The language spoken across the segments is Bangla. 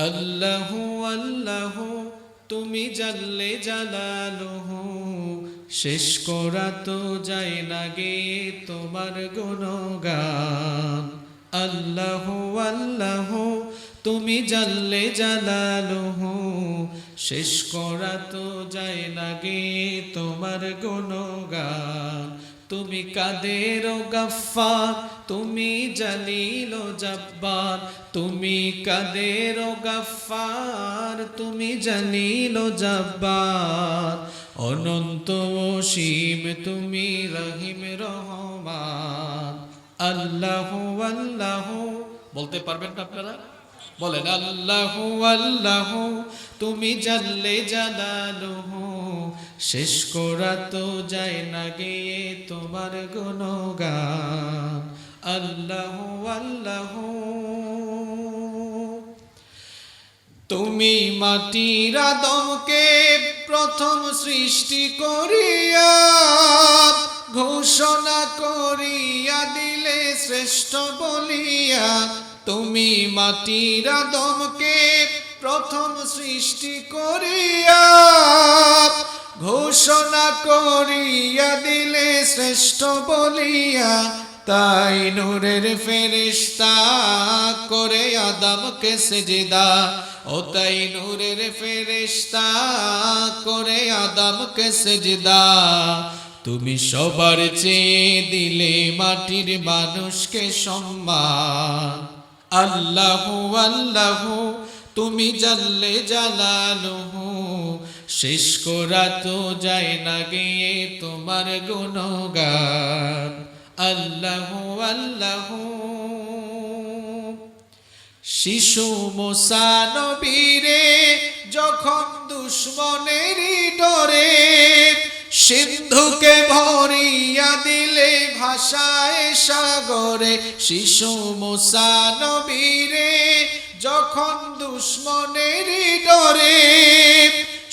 আল্লাহ আল্লাহ, তুমি জানলে জালালুহু। শেষ করা তো যায় লাগে তোমার গুণগান। আল্লাহ আল্লাহ, তুমি জানলে জালালুহু। শেষ করা তো যায় লাগে তোমার গুণগান। তুমি কাদের গাফার তুমি জালিল জব্বার। তুমি কাদের গাফার তুমি জালিল জব্বার। অনন্ত অসীম তুমি রহিম রহমান। আল্লাহ আল্লাহ। বলতে পারবেন আপনারা? বলেন, আল্লাহ আল্লাহ। তুমি জানলে জালালুহু। শেষ করা তো যায় না গিয়ে তোমার গুণগান। আল্লাহ আল্লাহ। তুমি মাটির আদমকে প্রথম সৃষ্টি করিয়া, ঘোষণা করিয়া দিলে শ্রেষ্ঠ বলিয়া, তুমি মাটির আদমকে প্রথম সৃষ্টি করিয়া ঘোষণা করিয়া দিলে শ্রেষ্ঠ বলিয়া, তাই নূরের ফেরিস্তা করে আদমকে সেজদা। ও তাই নূরের ফেরিস্তা করে আদমকে সেজদা। তুমি সবার চেয়ে দিলে মাটির মানুষকে সম্মান। আল্লাহ আল্লাহ, তুমি জানলে জালালুহু। শেষ করা তো যায় না গিয়ে তোমার গুণগান। আল্লাহ আল্লাহ। শিশু মোসানবীরে যখন দুশ্মনেরই ডরে সিন্ধুকে ভরিয়া দিলে ভাষায় সাগরে, শিশু মোসানবীরে যখন দুশ্মনেরই ডরে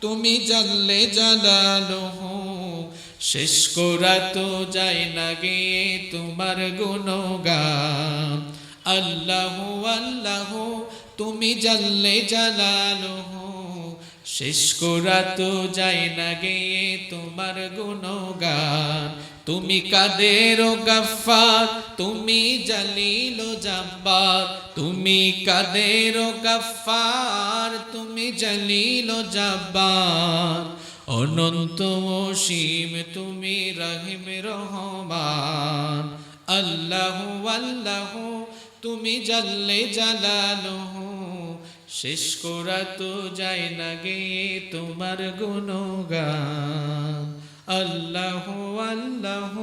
তুমি জানলে জালালহু শেষ করা তো যায় না গে তোমার গুণগান। আল্লাহ আল্লাহ, তুমি জানলে জালালহু শেষ করা তো যায় না গিয়ে তোমার গুণগান। তুমি কাদের গাফার তুমি জালিল জাব্বার। তুমি কাদের গাফার তুমি জালিল জাব্বার। অনন্ত অসীম, তুমি রহিম রহমান। আল্লাহ আল্লাহ, তুমি জাল্লে জালালহু। শেষ করা তো যায় না গে তোমার গুণগান। আল্লাহ আল্লাহ।